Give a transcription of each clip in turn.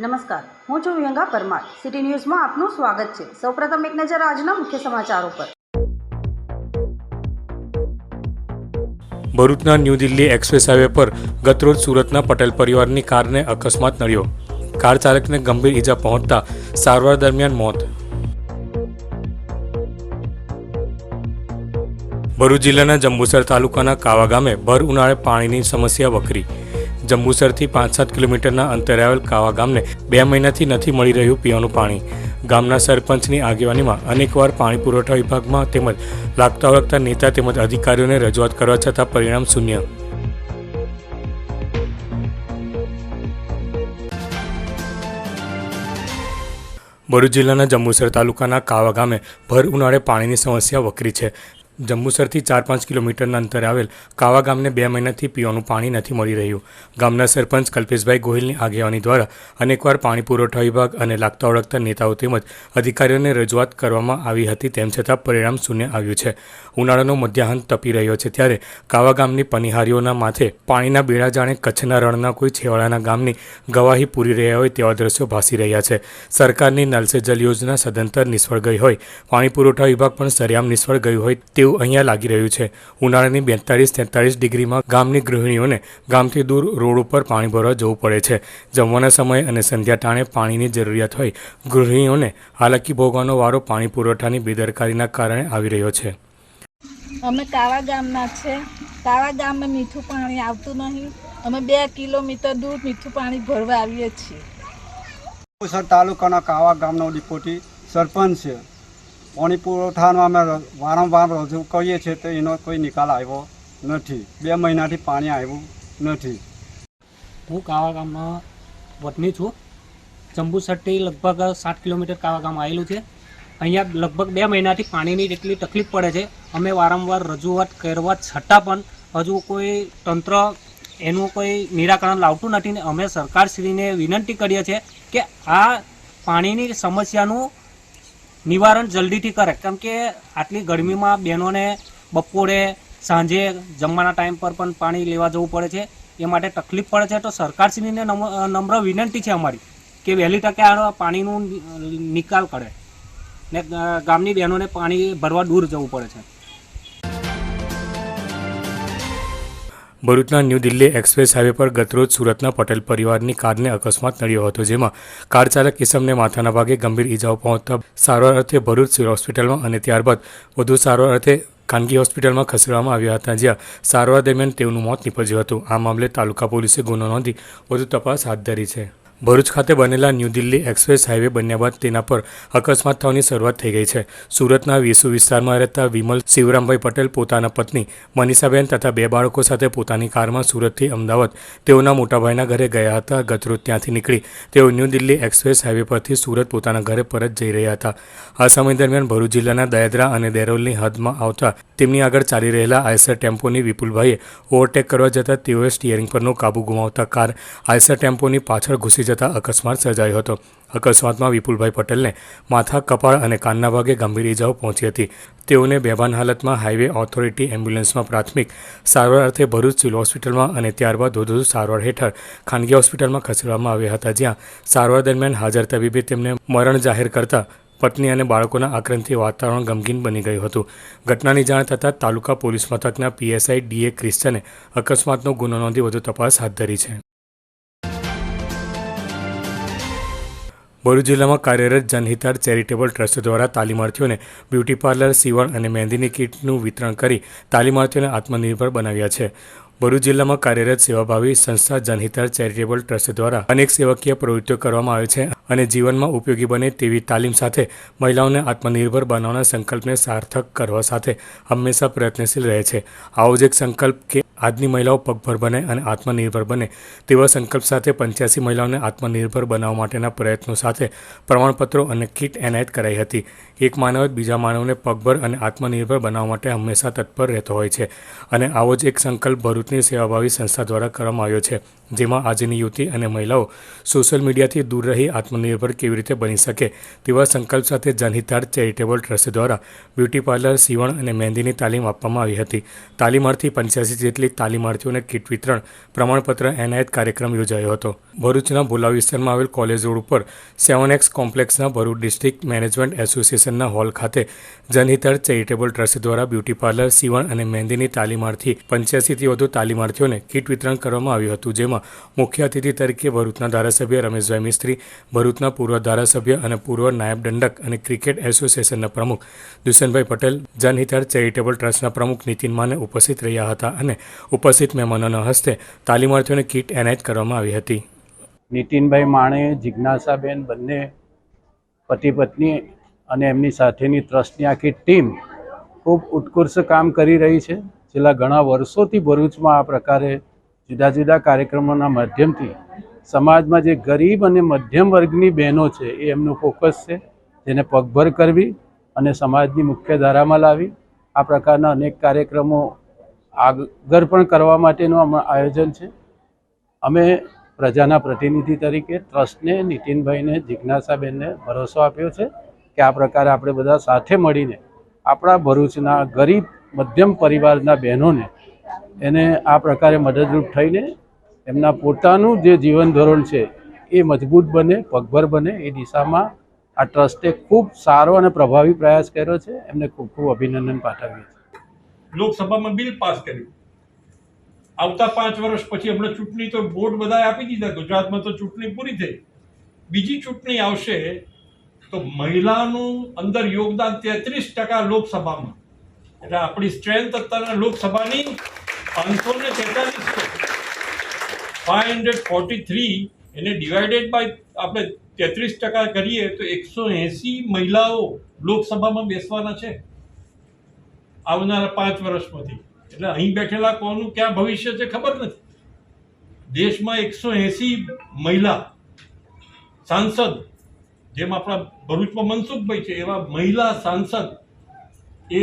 નમસ્કાર. હું છું વિહંગા પરમાર. સિટી ન્યૂઝમાં આપનું સ્વાગત છે. સૌપ્રથમ એક નજર આજના મુખ્ય સમાચારો પર. ભરૂચના ન્યૂ દિલ્હી એક્સપ્રેસ હાઈવે પર ગતરોજ સુરતના પટેલ પરિવારની કારને અકસ્માત નડ્યો. કાર ચાલકને ગંભીર ઈજા પહોંચતા સારવાર દરમિયાન મોત. ભરૂચ જિલ્લાના જંબુસર તાલુકાના કાવા ગામે ભર ઉનાળે પાણીની સમસ્યા વકરી. જંબુસરથી પાંચ સાત કિલોમીટરના અંતરે આવેલ કાવા ગામને બે મહિનાથી નથી મળી રહ્યું પીવાનું પાણી. ગામના સરપંચની આગેવાનીમાં અનેકવાર પાણી પુરવઠા વિભાગમાં તેમજ લાગતા વળગતા નેતા તેમજ અધિકારીઓને રજૂઆત કરવા છતાં પરિણામ શૂન્ય. ભરૂચ જિલ્લાના જંબુસર તાલુકાના કાવા ગામે ભર ઉનાળે પાણીની સમસ્યા વકરી છે. જંબુસરથી ચાર પાંચ કિલોમીટરના અંતરે આવેલ કાવા ગામને બે મહિનાથી પીવાનું પાણી નથી મળી રહ્યું. ગામના સરપંચ કલ્પેશભાઈ ગોહિલની આગેવાની દ્વારા અનેકવાર પાણી પુરવઠા વિભાગ અને લાગતા ઓળખતા નેતાઓ તેમજ અધિકારીઓને રજૂઆત કરવામાં આવી હતી તેમ છતાં પરિણામ શૂન્ય આવ્યું છે. ઉનાળાનો મધ્યાહન તપી રહ્યો છે ત્યારે કાવા ગામની પનિહારીઓના માથે પાણીના બેડા જાણે કચ્છના રણના કોઈ છેવાડાના ગામની ગવાહી પૂરી રહ્યા હોય તેવા દ્રશ્યો ભાસી રહ્યા છે. સરકારની નલ સે જલ યોજના સદંતર નિષ્ફળ ગઈ હોય. પાણી પુરવઠા વિભાગ પણ સરેઆમ નિષ્ફળ ગયું હોય તેવું અહીંયા લાગી રહ્યું છે. ઉનાળાની બેતાળીસ તેતાળીસ ડિગ્રીમાં ગામની ગૃહિણીઓને ગામથી દૂર રોડ ઉપર પાણી ભરવા જવું પડે છે. જમવાના સમયે અને સંધ્યા ટાણે પાણીની જરૂરિયાત હોય ગૃહિણીઓને હાલાકી ભોગવાનો વારો પાણી પુરવઠાની બેદરકારીના કારણે આવી રહ્યો છે. અમે કાવા ગામના છે. કાવા ગામમાં મીઠું પાણી આવતું નહીં. અમે બે કિલોમીટર દૂર મીઠું પાણી ભરવા આવીએ છીએ. સર તાલુકાના કાવા ગામનો ડિપોટી સરપંચ છે. પાણી પુરવઠાનો અમે વારંવાર રજૂ કરીએ છીએ તો એનો કોઈ નિકાલ આવ્યો નથી. બે મહિનાથી પાણી આવ્યું નથી. હું કાવા ગામમાં વતની છું. જંબુસરથી લગભગ સાત કિલોમીટર કાવા ગામ આવેલું છે. અહીંયા લગભગ બે મહિનાથી પાણીની જેટલી તકલીફ પડે છે. અમે વારંવાર રજૂઆત કરવા છતાં પણ હજુ કોઈ તંત્ર એનું કોઈ નિરાકરણ લાવતું નથી ને અમે સરકારશ્રીને વિનંતી કરીએ છીએ કે આ પાણીની સમસ્યાનું નિવારણ જલ્દીથી કરે. કેમ કે આટલી ગરમીમાં બહેનોને બપોરે, સાંજે જમવાના ટાઈમ પર પણ પાણી લેવા જવું પડે છે. એ માટે તકલીફ પડે છે. તો સરકારશ્રીને નમ્ર વિનંતી છે અમારી કે વહેલી તકે આ પાણીનું નિકાલ કરે ને ગામની બહેનોને પાણી ભરવા દૂર જવું પડે છે. ભરૂચના ન્યૂ દિલ્હી એક્સપ્રેસ હાઈવે પર ગતરોજ સુરતના પટેલ પરિવારની કારને અકસ્માત નડ્યો હતો, જેમાં કાર ચાલક ઇસમને માથાના ભાગે ગંભીર ઈજાઓ પહોંચતા સારવાર અર્થે ભરૂચ સિવિલ હોસ્પિટલમાં અને ત્યારબાદ વધુ સારવાર અર્થે ખાનગી હોસ્પિટલમાં ખસેડવામાં આવ્યા હતા, જ્યાં સારવાર દરમિયાન તેઓનું મોત નીપજ્યું હતું. આ મામલે તાલુકા પોલીસે ગુનો નોંધી વધુ તપાસ હાથ ધરી છે. ભરૂચ ખાતે બનેલા ન્યૂ દિલ્હી એક્સપ્રેસ હાઈવે બન્યા બાદ તેના પર અકસ્માત થવાની શરૂઆત થઈ ગઈ છે. સુરતના વેસુ વિસ્તારમાં રહેતા વિમલ શિવરામભાઈ પટેલ પોતાના પત્ની મનીષાબેન તથા બે બાળકો સાથે પોતાની કારમાં સુરતથી અમદાવાદ તેઓના મોટાભાઈના ઘરે ગયા હતા. ગતરોજ ત્યાંથી નીકળી તેઓ ન્યૂ દિલ્હી એક્સપ્રેસ હાઈવે પરથી સુરત પોતાના ઘરે પરત જઈ રહ્યા હતા. આ સમય દરમિયાન ભરૂચ જિલ્લાના દયાદરા અને દેરોલની હદમાં આવતા તેમની આગળ ચાલી રહેલા આયસર ટેમ્પોની વિપુલભાઈએ ઓવરટેક કરવા જતાં તેઓએ સ્ટિયરિંગ પરનો કાબુ ગુમાવતા કાર આયસર ટેમ્પોની પાછળ ઘૂસી જતા અકસ્માત સર્જાયો હતો. અકસ્માતમાં વિપુલભાઈ પટેલને માથા કપાળ અને કાનના ભાગે ગંભીર ઇજાઓ પહોંચી હતી. તેઓને બેભાન હાલતમાં હાઈવે ઓથોરિટી એમ્બ્યુલન્સમાં પ્રાથમિક સારવાર અર્થે ભરૂચ સિવિલ હોસ્પિટલમાં અને ત્યારબાદ વધુ સારવાર હેઠળ ખાનગી હોસ્પિટલમાં ખસેડવામાં આવ્યા હતા, જ્યાં સારવાર દરમિયાન હાજર તબીબે તેમને મરણ જાહેર કરતા પત્ની અને બાળકોના આક્રંદથી વાતાવરણ ગમગીન બની ગયું હતું. ઘટનાની જાણ થતાં તાલુકા પોલીસ મથકના પીએસઆઈ ડીએ ક્રિશ્ચને અકસ્માતનો ગુનો નોંધી વધુ તપાસ હાથ ધરી છે. ભરૂચ જિલ્લામાં કાર્યરત જનહિતાર ચેરિટેબલ ટ્રસ્ટ દ્વારા તાલીમાર્થીઓને બ્યુટી પાર્લર, સીવણ અને મહેંદીની કીટનું વિતરણ કરી તાલીમાર્થીઓને આત્મનિર્ભર બનાવ્યા છે. ભરૂચ જિલ્લામાં કાર્યરત સેવાભાવી સંસ્થા જનહિતાર ચેરિટેબલ ટ્રસ્ટ દ્વારા અનેક સેવકીય પ્રવૃત્તિઓ કરવામાં આવે છે અને જીવનમાં ઉપયોગી બને તેવી તાલીમ સાથે મહિલાઓને આત્મનિર્ભર બનાવવાના સંકલ્પને સાર્થક કરવા સાથે હંમેશા પ્રયત્નશીલ રહે છે. આવો જ એક સંકલ્પ કે આજની મહિલાઓ પગભર બને અને આત્મનિર્ભર બને તેવા સંકલ્પ સાથે પંચ્યાસી મહિલાઓને આત્મનિર્ભર બનાવવા માટેના પ્રયત્નો સાથે પ્રમાણપત્રો અને કીટ એનાયત કરાઈ હતી. એક માનવ બીજા માનવને પગભર અને આત્મનિર્ભર બનાવવા માટે હંમેશા તત્પર રહેતો હોય છે અને આવો જ એક સંકલ્પ ભરૂચની સેવાભાવી સંસ્થા દ્વારા કરવામાં આવ્યો છે, જેમાં આજની યુવતી અને મહિલાઓ સોશિયલ મીડિયાથી દૂર રહી આત્મનિર્ભર કેવી રીતે બની શકે તેવા સંકલ્પ સાથે જનહિતાર ચેરિટેબલ ટ્રસ્ટ દ્વારા બ્યુટી પાર્લર, સીવણ અને મહેંદીની તાલીમ આપવામાં આવી હતી. તાલીમાર્થી પંચ્યાસી જેટલી સંકલિત તાલીમાર્થીઓને કીટ વિતરણ, પ્રમાણપત્ર, એનાયત કાર્યક્રમ યોજાયો હતો. ભરૂચના ભુલાવ વિસ્તારમાં આવેલ કોલેજ રોડ ઉપર સેવન એક્સ કોમ્પ્લેક્સના ભરૂચ ડિસ્ટ્રિક્ટ મેનેજમેન્ટ એસોસિએશનના હોલ ખાતે જનહિતર ચેરિટેબલ ટ્રસ્ટ દ્વારા બ્યુટી પાર્લર, સીવણ અને મહેંદીની તાલીમાર્થી પંચ્યાસીથી વધુ તાલીમાર્થીઓને કીટ વિતરણ કરવામાં આવ્યું હતું, જેમાં મુખ્ય અતિથિ તરીકે ભરૂચના ધારાસભ્ય રમેશભાઈ મિસ્ત્રી, ભરૂચના પૂર્વ ધારાસભ્ય અને પૂર્વ નાયબ દંડક અને ક્રિકેટ એસોસિએશનના પ્રમુખ દુષ્યંતભાઈ પટેલ, જનહિતર ચેરિટેબલ ટ્રસ્ટના પ્રમુખ નીતિન માને ઉપસ્થિત રહ્યા હતા અને ઉપસ્થિત મહેમાનોના હસ્તે તાલીમાર્થીઓને કીટ એનાયત કરવામાં આવી હતી. નીતિનભાઈ માણે, જિજ્ઞાસાબેન બંને પતિ પત્ની અને એમની સાથેની ટ્રસ્ટની આખી ટીમ ખૂબ ઉત્કૃષ્ટ કામ કરી રહી છે. છેલ્લા ઘણા વર્ષોથી ભરૂચમાં આ પ્રકારે જુદા જુદા કાર્યક્રમોના માધ્યમથી સમાજમાં જે ગરીબ અને મધ્યમ વર્ગની બહેનો છે એ એમનું ફોકસ છે, જેને પગભર કરવી અને સમાજની મુખ્ય ધારામાં લાવી. આ પ્રકારના અનેક કાર્યક્રમો આગળ પણ કરવા માટેનું આયોજન છે. અમે પ્રજાના પ્રતિનિધિ તરીકે ટ્રસ્ટને, નીતિનભાઈને, જિજ્ઞાસાબેનને ભરોસો આપ્યો છે કે આ પ્રકારે આપણે બધા સાથે મળીને આપણા ભરૂચના ગરીબ મધ્યમ પરિવારના બહેનોને એને આ પ્રકારે મદદરૂપ થઈને એમના પોતાનું જે જીવન ધોરણ છે એ મજબૂત બને, પગભર બને એ દિશામાં આ ટ્રસ્ટે ખૂબ સારો અને પ્રભાવી પ્રયાસ કર્યો છે. એમને ખૂબ ખૂબ અભિનંદન પાઠવ્યું છીએ. લોકસભામાં બિલ પાસ કર્યું. આવતા પાંચ વર્ષ પછી હમણાં ચૂંટણી તો વોટ બધા આપી દીધા, ગુજરાતમાં તો ચૂંટણી પૂરી થઈ. બીજી ચૂંટણી આવશે તો મહિલાનું અંદર યોગદાન તેત્રીસ ટકા લોકસભામાં. એટલે આપણી સ્ટ્રેન્થ અત્યારે લોકસભાની પાંચસો ને તેતાલીસ ફાઈવ હંડ્રેડ ફોર્ટી થ્રી એને ડિવાઇડેડ બાય આપણે તેત્રીસ ટકા કરીએ તો એકસો એંસી મહિલાઓ લોકસભામાં બેસવાના છે. આવનારા પાંચ વર્ષમાંથી. એટલે અહીં બેઠેલા કોનું ક્યાં ભવિષ્ય છે ખબર નથી. દેશમાં એકસો એંસી મહિલા સાંસદ, જેમ આપણા ભરૂચમાં મનસુખભાઈ છે, એવા મહિલા સાંસદ એ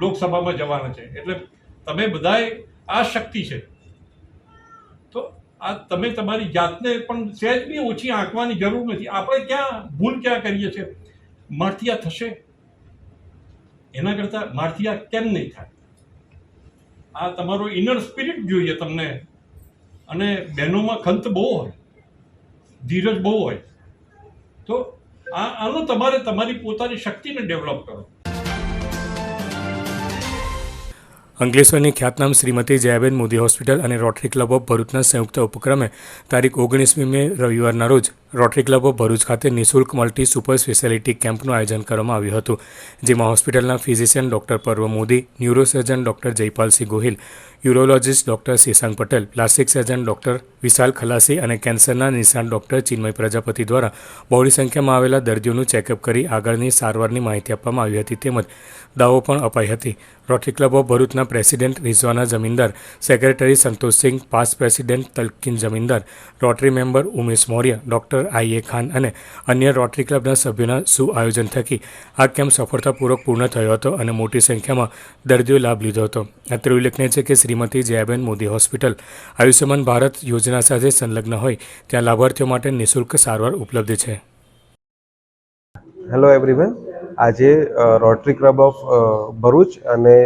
લોકસભામાં જવાના છે. એટલે તમે બધાએ આ શક્તિ છે. તો આ તમે તમારી જાતને પણ સહેજ બી ઓછી આંકવાની જરૂર નથી. આપણે ક્યાં ભૂલ ક્યાં કરીએ છીએ? માળથિયા થશે? એના કરતાં માળથિયા કેમ નહીં થાય? આ તમારો ઇનર સ્પિરિટ જોઈએ તમને. અને બહેનોમાં ખંત બહુ હોય, ધીરજ બહુ હોય. તો આ, આનો તમારે તમારી પોતાની શક્તિને ડેવલપ કરો. અંકલેશ્વરની ખ્યાતનામ શ્રીમતી જયાબેન મોદી હોસ્પિટલ અને રોટરી ક્લબ ઓફ ભરૂચના સંયુક્ત ઉપક્રમે તારીખ ઓગણીસમી મે રવિવારના રોજ રોટરી ક્લબ ઓફ ભરૂચ ખાતે નિઃશુલ્ક મલ્ટી સુપર સ્પેશિયાલિટી કેમ્પનું આયોજન કરવામાં આવ્યું હતું, જેમાં હોસ્પિટલના physician doctor Parv Modi, neurosurgeon doctor Jaypalsinh Gohil, urologist doctor Shashank Patel, plastic surgeon doctor Vishal Khalasi અને કેન્સરના નિષ્ણાત ડૉક્ટર ચિન્મય પ્રજાપતિ દ્વારા બહોળી સંખ્યામાં આવેલા દર્દીઓનું ચેકઅપ કરી આગળની સારવારની માહિતી આપવામાં આવી હતી. તેમજ દાવો પણ અપાઈ હતી. રોટરી ક્લબ ઓફ ભરૂચના president Rizwana Jamindar secretary Santoshsinh, past president Talkin Jamindar, rotary member Umesh Maurya, doctor I IA Khan અને અન્ય રોટરી ક્લબના સભ્યોના સુઆયોજન થકી આ કેમ્પ સફળતાપૂર્વક પૂર્ણ થયો હતો અને મોટી સંખ્યામાં દર્દીઓ લાભ લીધો હતો. અત્રે ઉલ્લેખનીય છે કે શ્રીમતી જયાબેન મોદી હોસ્પિટલ આયુષ્યમાન ભારત યોજના સાથે સંલગ્ન હોય ત્યાં લાભાર્થીઓ માટે નિઃશુલ્ક સારવાર ઉપલબ્ધ છે. હેલો એવરીવન આજે રોટરી ક્લબ ઓફ ભરૂચ અને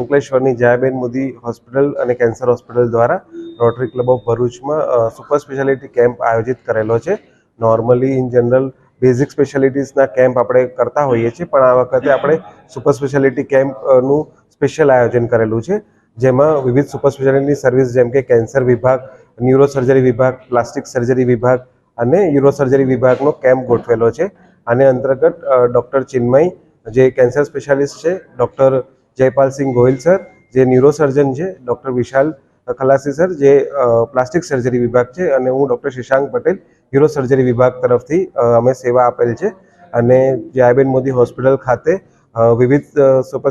અંકલેશ્વરની જયાબેન મોદી હોસ્પિટલ અને કેન્સર હોસ્પિટલ દ્વારા રોટરી ક્લબ ઓફ ભરૂચમાં સુપર સ્પેશિયાલિટી કેમ્પ આયોજિત કરેલો છે. નોર્મલી ઇન જનરલ બેઝિક સ્પેશિયાલિટીઝના કેમ્પ આપણે કરતા હોઈએ છીએ, પણ આ વખતે આપણે સુપર સ્પેશિયાલિટી કેમ્પનું સ્પેશિયલ આયોજન કરેલું છે, જેમાં વિવિધ સુપર સ્પેશિયાલિટી સર્વિસ જેમ કે કેન્સર વિભાગ, ન્યુરો સર્જરી વિભાગ, પ્લાસ્ટિક સર્જરી વિભાગ અને યુરો સર્જરી વિભાગનો કેમ્પ ગોઠવેલો છે. આને અંતર્ગત ડૉક્ટર ચિન્મય, જે કેન્સર સ્પેશિયાલિસ્ટ છે, ડૉક્ટર જયપાલસિંહ ગોહિલ સર, જે ન્યુરોસર્જન છે, ડૉક્ટર વિશાલ ખલાસી સર, જે પ્લાસ્ટિક સર્જરી વિભાગ છે અને હું ડૉક્ટર શશાંક પટેલ ન્યુરોસર્જરી વિભાગ તરફથી અમે સેવા આપેલ છે. અને જયાબેન મોદી હોસ્પિટલ ખાતે વિવિધ સુપર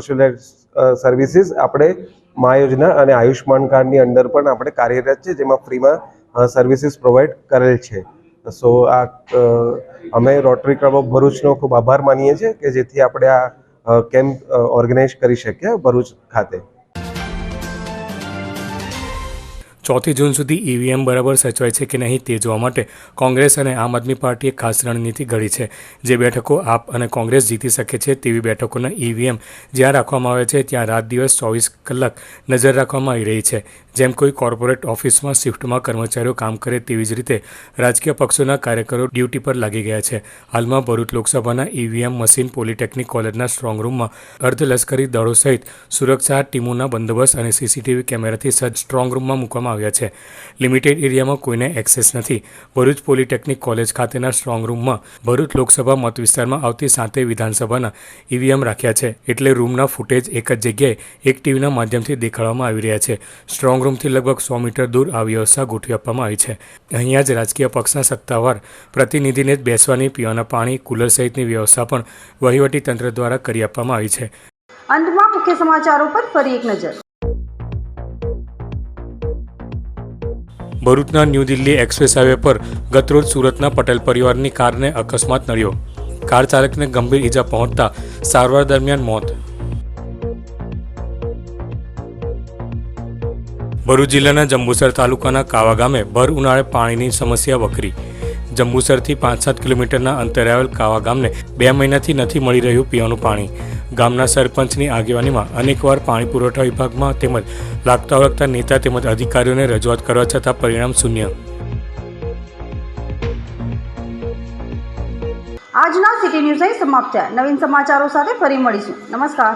સર્વિસીસ આપણે મા યોજના અને આયુષ્માન કાર્ડની અંદર પણ આપણે કાર્યરત છે, જેમાં ફ્રીમાં સર્વિસીસ પ્રોવાઈડ કરેલ છે. સો આ અમે રોટરી ક્લબ ઓફ ભરૂચનો ખૂબ આભાર માનીએ છીએ કે જેથી આપણે આ કેમ્પ ઓર્ગેનાઇઝ કરી શકે ભરૂચ ખાતે? ચોથી જૂન સુધી ઈવીએમ બરાબર સચવાય છે કે નહીં તે જોવા માટે કોંગ્રેસ અને આમ આદમી પાર્ટીએ ખાસ રણનીતિ ઘડી છે. જે બેઠકો આપ અને કોંગ્રેસ જીતી શકે છે તેવી બેઠકોના ઈવીએમ જ્યાં રાખવામાં આવે છે ત્યાં રાત દિવસ ચોવીસ કલાક નજર રાખવામાં આવી રહી છે. જેમ કોઈ કોર્પોરેટ ઓફિસમાં શિફ્ટમાં કર્મચારીઓ કામ કરે તેવી જ રીતે રાજકીય પક્ષોના કાર્યકરો ડ્યુટી પર લાગી ગયા છે. હાલમાં ભરૂચ લોકસભાના ઈવીએમ મશીન પોલિટેકનિક કોલેજના સ્ટ્રોંગ રૂમમાં અર્ધલશ્કરી દળો સહિત સુરક્ષા ટીમોના બંદોબસ્ત અને સીસીટીવી કેમેરાથી સજ્જ સ્ટ્રોંગ રૂમમાં મૂકવામાં આવ્યા છે. લિમિટેડ એરિયામાં કોઈને એક્સેસ નથી. ભરૂચ પોલિટેકનિક કોલેજ ખાતેના સ્ટ્રોંગ રૂમમાં ભરૂચ લોકસભા મત વિસ્તારમાં આવતી સાતે વિધાનસભાના ઈવીએમ રાખ્યા છે. એટલે રૂમના ફૂટેજ એક જ જગ્યાએ એક ટીવીના માધ્યમથી દેખાડવામાં આવી રહ્યા છે. સ્ટ્રોંગ રૂમથી લગભગ સો મીટર દૂર આ વ્યવસ્થા ગોઠવી આપવામાં આવી છે. અહીંયા જ રાજકીય પક્ષના સત્તાવાર પ્રતિનિધિને જ બેસવાની પીવાના પાણી કુલર સહિતની વ્યવસ્થા પણ વહીવટી તંત્ર દ્વારા કરી આપવામાં આવી છે. અંતમાં મુખ્ય સમાચારો પર ફરી એક નજર. ભરૂચના ન્યૂ દિલ્હી એક્સપ્રેસ હાઈવે પર ગતરોજ સુરતના પટેલ પરિવારની કારને અકસ્માત નડ્યો. કાર ચાલકને ગંભીર ઈજા પહોંચતા સારવાર દરમિયાન મોત ભરૂચ જિલ્લાના જંબુસર તાલુકાના કાવા ગામે ભર ઉનાળે પાણીની સમસ્યા વકરી. જંબુસરથી પાંચ સાત કિલોમીટરના અંતરે આવેલ કાવા ગામને બે મહિનાથી નથી મળી રહ્યું પીવાનું પાણી. ગામના સરપંચની આગેવાનીમાં અનેકવાર પાણી પુરવઠા વિભાગમાં તેમજ લાગતા વળગતા નેતા તેમજ અધિકારીઓને રજૂઆત કરવા છતાં પરિણામ શૂન્ય. આજના સિટી ન્યૂઝ સમાપ્ત થયા. નવીન સમાચારો સાથે ફરી મળીશું. નમસ્કાર.